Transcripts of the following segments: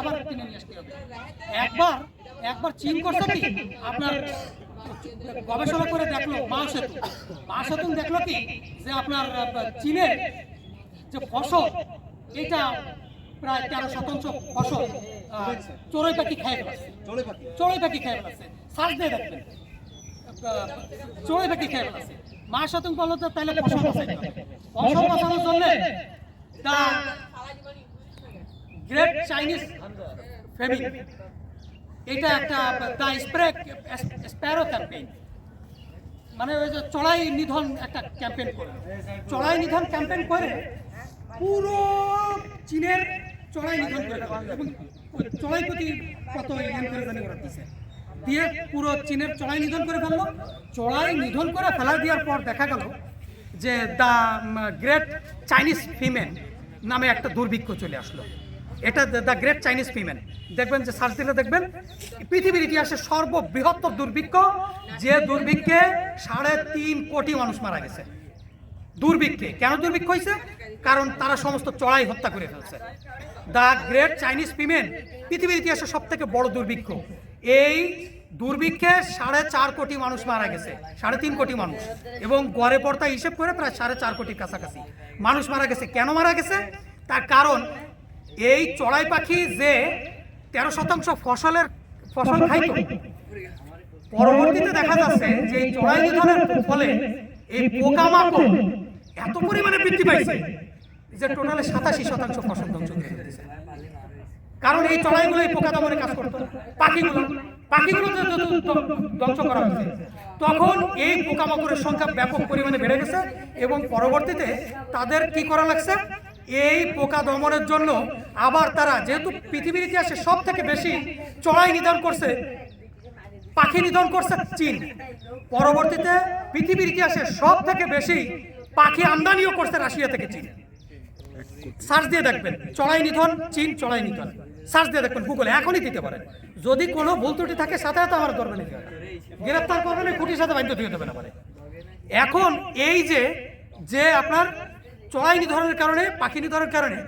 আবার কিনে নিয়ে আসতে হবে। একবার একবার চীন করছে কি? আপনার গবেষণা করে দেখল মা সেতু। মা সেতু দেখল কি? যে আপনার চীনের যে ফসল এটা প্রায় তেরো শতাংশ ফসল চড়ুই পাখি খেয়ে ফেলাচ্ছে চড়ুই পাখি খেয়ে ফেলাচ্ছে সার্চ দিয়ে দেখবেন। চড়ুই পাখি খেয়ে ফেলাচ্ছে মা শতং বলল তো তাহলে ফসল বাঁচাইতে হবে ফসল বাঁচানোর জন্য দা গ্রেট চাইনিজ ফেমিন এটা একটা দা স্প্রে স্প্যারো ক্যাম্পেইন মানে ওই যে চড়াই নিধন একটা ক্যাম্পেইন করে। চড়াই নিধন ক্যাম্পেইন করে পুরো চীনের চড়াই নিধন করে। এবং চড়াই প্রতি কত ইয়েন করে দিছে। দিয়ে পুরো চীনের চড়াই নিধন করে ফেলল। চড়াই নিধন করে ফেলা দেওয়ার পর দেখা গেল যে দ্য গ্রেট চাইনিজ ফিমেন নামে একটা দুর্ভিক্ষ চলে আসলো। এটা দ্য গ্রেট চাইনিজ ফিমেন দেখবেন যে সার্চ দিলে দেখবেন, পৃথিবীর ইতিহাসে সর্ববৃহত্তর দুর্ভিক্ষ, যে দুর্ভিক্ষে সাড়ে তিন কোটি মানুষ মারা গেছে। দুর্ভিক্ষে। কেন দুর্ভিক্ষ হয়েছে? কারণ তারা সমস্ত চড়াই হত্যা করে ফেলছে। দ্য গ্রেট চাইনিজ ফিমেন পৃথিবীর ইতিহাসে সব থেকে বড় দুর্ভিক্ষ। এই দুর্ভিক্ষে সাড়ে চার কোটি মানুষ মারা গেছে। সাড়ে তিন কোটি মানুষ। এবং গড়ে পড়তা হিসেব করে প্রায় সাড়ে চার কোটির কাছাকাছি। মানুষ মারা গেছে। কেন মারা গেছে? তার কারণ এই চড়াই পাখি যে তেরো শতাংশ ফসলের ফসল খাইত পরবর্তীতে দেখা যাচ্ছে যে এই চড়াই নিধনের ফলে এই পোকামাকড় এত পরিমাণে বৃদ্ধি পাইছে যে টোটালে সাতাশি শতাংশ ফসল ধ্বংস করে ফেলেছে কারণ এই চড়াইগুলো এই পোকা দমনে কাজ করতো। পাখিগুলো পাখিগুলো ধ্বংস করা হয়েছে। তখন এই পোকামাকড়ের সংখ্যা ব্যাপক পরিমাণে বেড়ে গেছে এবং পরবর্তীতে তাদের কি করা লাগছে? এই পোকা দমনের জন্য আবার তারা, যেহেতু পৃথিবীর ইতিহাসে সব থেকে বেশি চড়াই নিধন করছে, পাখি নিধন করছে চীন, পরবর্তীতে পৃথিবীর ইতিহাসে সব থেকে বেশি পাখি আমদানিও করছে রাশিয়া থেকে চীন। সার্চ দিয়ে দেখবেন, চড়াই নিধন, চীন চড়াই নিধন। সার্চ দিয়ে দেখবেন গুগলে এখনই দিতে পারেন। যদি কোনো ভুল ত্রুটি থাকে, সাথে সাথে আমার ধরবেন গ্রেপ্তার করবেন খুঁটির সাথে বাধ্য দিয়ে দেবেন আমার এখন এই যে যে আপনার চড়াই নিধনের কারণে পাখি নিধনের কারণে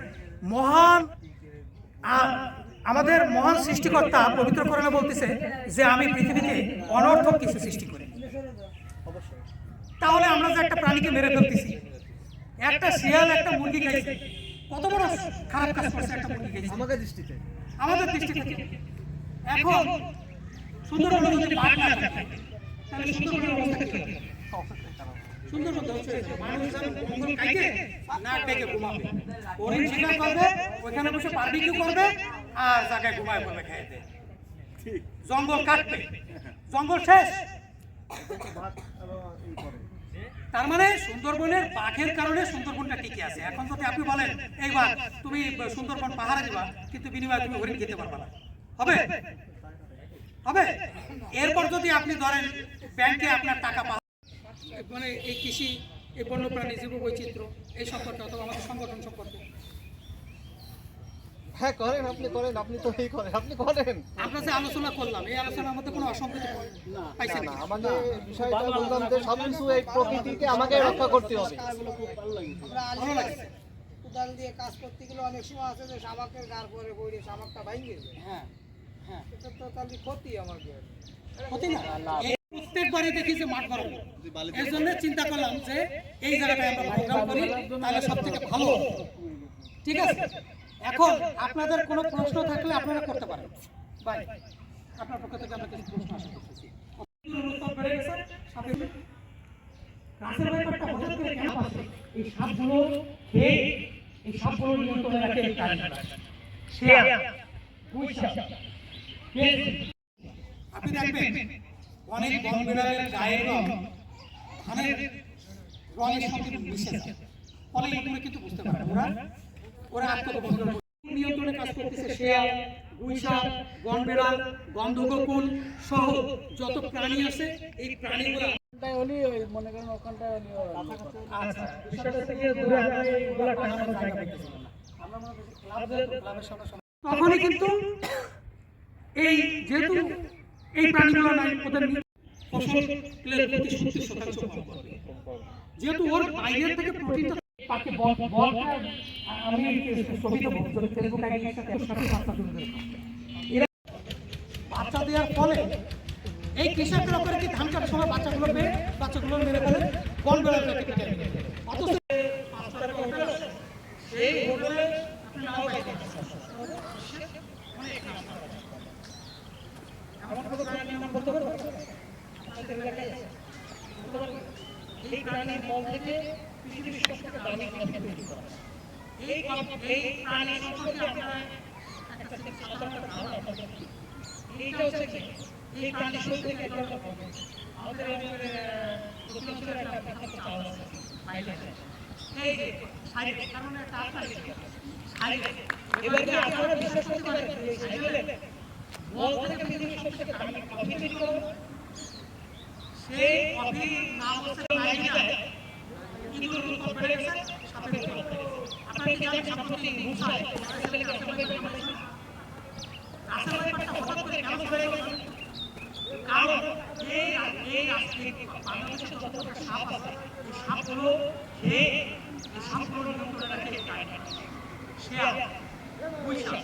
মহান আমাদের মহান সৃষ্টিকর্তা পবিত্র করণে বলতেছে যে আমি পৃথিবীতে অনর্থক কিছু সৃষ্টি করি। তাহলে আমরা যে একটা প্রাণীকে মেরে ফেলতেছি একটা শিয়াল একটা মুরগি খাইছে কত বড় খারাপ কাজ করছে একটা মুরগি খাইছে? আমাদের দৃষ্টিতে। আমাদের দৃষ্টি থেকে এখন সুন্দরবনে যদি বাঘ না থাকে তাহলে সুন্দরবনের অবস্থা কি হবে? সুন্দরবন ধ্বংস মানুষ যেন জঙ্গল না ডেকে ঘুমাবে। হরিণ শিকার করবে ওইখানে বসে বারবিকিউ করবে আর জায়গায় ঘুমায় পড়বে খেয়ে জঙ্গল কাটবে। জঙ্গল শেষ। তার মানে সুন্দরবনের বাঘের কারণে সুন্দরবনটা টিকে আছে। এখন যদি আপনি বলেন এইবার তুমি সুন্দরবন পাহাড়ে দিবা কিন্তু বিনিময়ে তুমি হরিণ খেতে পারবে না। হবে? হবে? এরপর যদি আপনি ধরেন ব্যাংকে আপনার টাকা মানে এই কৃষি এই বন্যপ্রাণী জীব বৈচিত্র্য এই সম্পর্কে অথবা আমাদের সংগঠন সম্পর্কে। হ্যাঁ করেন আপনি করেন আপনি তো এই করেন আপনি করেন। যে আলোচনা করলাম এই আলোচনার মধ্যে কোনো অসঙ্গতি পাইছেন না আমাদের বিষয়টা বললাম যে সবকিছু এই প্রকৃতিকে আমাকে রক্ষা করতে হবে। ভালো লাগছে। কোদাল দিয়ে কাজ করতে গেলে অনেক সময় আছে যে শামাকের গার পরে পড়ে শামাকটা ভাঙে। যায় হ্যাঁ হ্যাঁ। এটা তো তাহলে ক্ষতি আমাকে ক্ষতি না? প্রত্যেকবারই দেখি যে মাঠ গরম। এর জন্য চিন্তা করলাম যে এই জায়গাটায় আমরা প্রোগ্রাম করি, তাহলে সব থেকে ভালো ঠিক আছে? এখন আপনাদের কোনো প্রশ্ন থাকলে আপনারা করতে পারেন। বাই। আপনার পক্ষ থেকে আমরা কিছু প্রশ্ন আশা? এই এই এই আপনি দেখবেন অনেক বন বিড়ালের গায়ের রং ধানের রঙের সঙ্গে মিশে যায়। ফলে এগুলো কিন্তু বুঝতে পারে ওরা। ওরা আত্মগোপন। নিয়ন্ত্রণে কাজ করতেছে শেয়াল গুইসাপ বন বিড়াল গন্ধগোকুল সহ যত প্রাণী আছে এই প্রাণীগুলো মনে করেন ওখানটায় আচ্ছা বিষয়টা থেকে দূরে আমরা জায়গা আমরা মনে করছি ক্লাবের সামনে সামনে- তখনই কিন্তু এই যেহেতু এই প্রাণীগুলো নাই, ওদের ফসলের প্রতি সত্তর শতাংশ যেহেতু ওর বাইরের থেকে প্রোটিনটা পাখি বল বল আমি ছবি দেবো ফেসবুক আইডির সাথে বাচ্চা তুলে এরা বাচ্চা দেওয়ার ফলে এই কৃষকরা করে কি ধান কাটার সময় বাচ্চাগুলো পেয়ে বাচ্চাগুলো মেরে ফেলে? বন বেড়া অথচ সেই হোটেলে নাও পাইতে এমন কোনো প্রাণীর নাম বলতে পারব? এই প্রাণীর মল থেকে পৃথিবীর সবথেকে দামি কফি তৈরি করা। এই এই প্রাণী সম্পর্কে আপনারা একটা সাধারণ ধারণা এইটা হচ্ছে কি? এই প্রাণী শরীর থেকে একটা একটা আমাদের আমাদের, একটা বিখ্যাত চাল আছে, এই যে, শারীরিক কারণে একটা শারীরিক। শারীরিক। এবার কি আপনারা বিশ্বাস করতে পারেন এই কফি হয়? সেই কফির নাম হচ্ছে নাইজেরিয়া ইঁদুর রূপ বেড়ে গেছে সাপের রূপ বেড়ে গেছে। আপনারা কি জানেন সাম্প্রতিক মুসায় ইসরায়েলি রাসেল ভাই বলেছেন? রাসেল ভাই ব্যাপারটা হঠাৎ করে কেন বেড়ে গেছে? কারণ এই এই রাষ্ট্রে বাংলাদেশে যত সাপ পুঁইশাক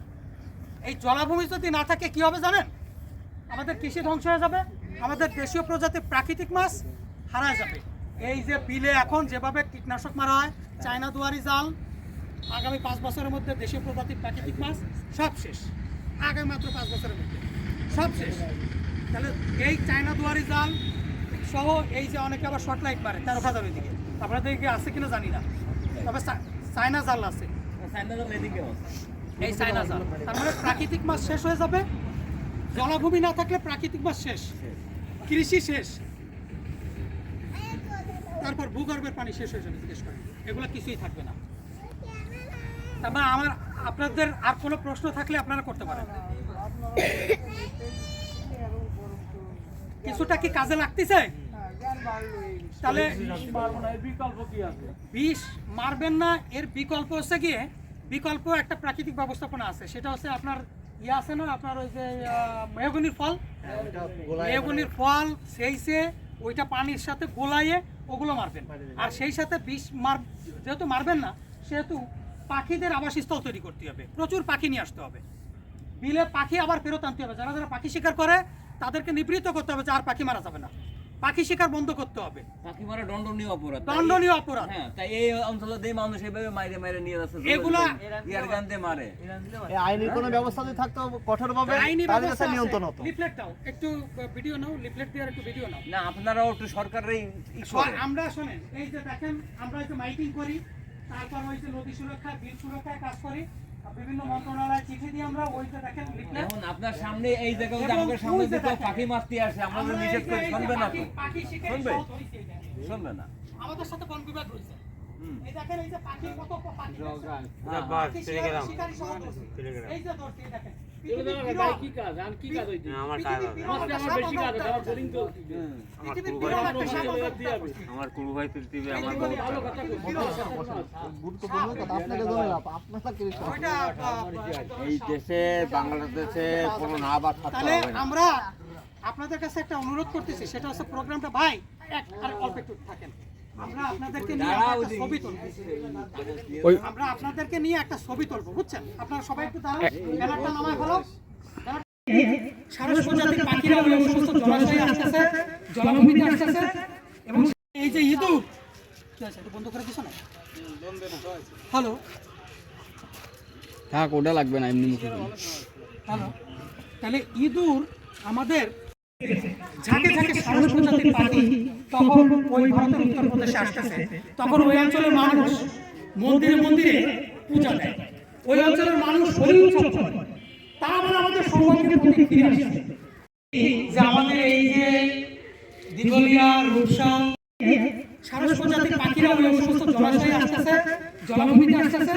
এই জলাভূমি যদি না থাকে, কি হবে জানেন? আমাদের কৃষি ধ্বংস হয়ে যাবে, আমাদের দেশীয় প্রজাতির প্রাকৃতিক মাছ হারায় যাবে। এই যে বিলে এখন যেভাবে কীটনাশক মারা হয়, চায়না দুয়ারি জাল, আগামী পাঁচ বছরের মধ্যে দেশীয় প্রজাতির প্রাকৃতিক মাছ সব শেষ। আগামী মাত্র পাঁচ বছরের মধ্যে। সব শেষ। তাহলে এই চায়না দুয়ারি জাল সহ এই যে অনেকে আবার শর্ট লাইট মারে, তেরো হাজার দিকে আপনাদের আছে কিনা জানি না। তবে চায়না জাল আছে। এই চায়না তার মানে প্রাকৃতিক মাছ শেষ হয়ে যাবে। জলাভূমি না থাকলে প্রাকৃতিক মাছ শেষ। কৃষি শেষ। তারপর ভূগর্ভের পানি শেষ হয়ে যাবে জিজ্ঞেস করেন। এগুলো কিছুই থাকবে না। তার মানে আমার আপনাদের আর কোনো প্রশ্ন থাকলে আপনারা করতে পারেন। কিছুটা কি কাজে লাগতেছে? তাহলে বিষ মারবেন না এর বিকল্প হচ্ছে গিয়ে বিকল্প একটা প্রাকৃতিক ব্যবস্থাপনা আছে। সেটা হচ্ছে আপনার ইয়ে আছে না, আপনার ওই যে মেহগনির ফল? মেহগনির ফল সেই সে ওইটা পানির সাথে গোলাইয়ে ওগুলো মারবেন। আর সেই সাথে বিষ মার, যেহেতু মারবেন না, সেহেতু পাখিদের আবাসস্থল তৈরি করতে হবে। প্রচুর পাখি নিয়ে আসতে হবে। বিলে পাখি আবার ফেরত আনতে হবে। যারা যারা পাখি শিকার করে, তাদেরকে নিবৃত্ত করতে হবে যে আর পাখি মারা যাবে না। পাখি শিকার বন্ধ করতে হবে। পাখি মারা দণ্ডনীয় অপরাধ। দণ্ডনীয় অপরাধ। হ্যাঁ তাই এই অঞ্চলে দিয়ে মানুষ এভাবে মাইরে মাইরে নিয়ে যাচ্ছে এগুলা- ইয়ার গানতে মারে। এই আইনি কোনো ব্যবস্থা যদি থাকতো কঠোরভাবে আইনি ব্যবস্থা নিয়ন্ত্রণ হতো। লিফলেট দাও। একটু ভিডিও নাও। লিফলেট দিয়ে একটু ভিডিও নাও। না আপনারাও একটু সরকারের ই আর করেন। আমরা শোনেন এই যে দেখেন আমরা এই যে মাইকিং করি তারপর ওই যে নদী সুরক্ষা বিল সুরক্ষায় কাজ করি। বিভিন্ন মন্ত্রণালয় চিঠি দিয়ে আমরা ওই দেখেন এখন আপনার সামনে এই জায়গায় আমাদের সামনে যে। পাখি মারতে আসে আমরা নিষেধ করে শুনবে না তো? শুনবে? শুনবে না? আমাদের সাথে বন বিভাগ রয়েছে। এই দেখেন এই যে পাখি কত পাখি শিকারি সহ এই যে ধরছি, দেখেন। আমরা কুরু ভাই আমার আহ, এই দেশে বাংলাদেশে কোনো না বা থাকতে হবে আমরা আপনাদের কাছে একটা অনুরোধ করতেছি সেটা হচ্ছে প্রোগ্রামটা ভাই এক আর অল্প একটু থাকেন। আমরা আপনাদেরকে নিয়ে আমরা একটা ছবি তুলবো। আমরা আপনাদেরকে নিয়ে একটা ছবি তুলবো বুঝছেন? আপনারা সবাই একটু দাঁড়ান। ব্যানারটা নামায় ফেলো। সারস প্রজাতির পাখিরা ওই সমস্ত জলাশয়ে আসতেছে জলাভূমিতে আসতেছে। এবং এই যে ইঁদুর বন্ধ করে দিছো না হ্যালো? থাক ওটা লাগবে না এমনি মুখে হ্যালো? তাহলে ইঁদুর আমাদের ঝাঁকে ঝাঁকে সারস প্রজাতির পাখি তখন ওই ভারতের উত্তরপ্রদেশে আসতেছে। তখন ওই অঞ্চলের মানুষ মন্দিরে মন্দিরে পূজা দেয়। ওই অঞ্চলের মানুষ হরি উৎসব করে। তারা আবার আমাদের সৌভাগ্যের প্রতি আসছে যে আমাদের এই যে দিগলিয়া রূপসা সারস প্রজাতির পাখিরা ওই সমস্ত জলাশয়ে আসতেছে, জলাভূমিতে আসতেছে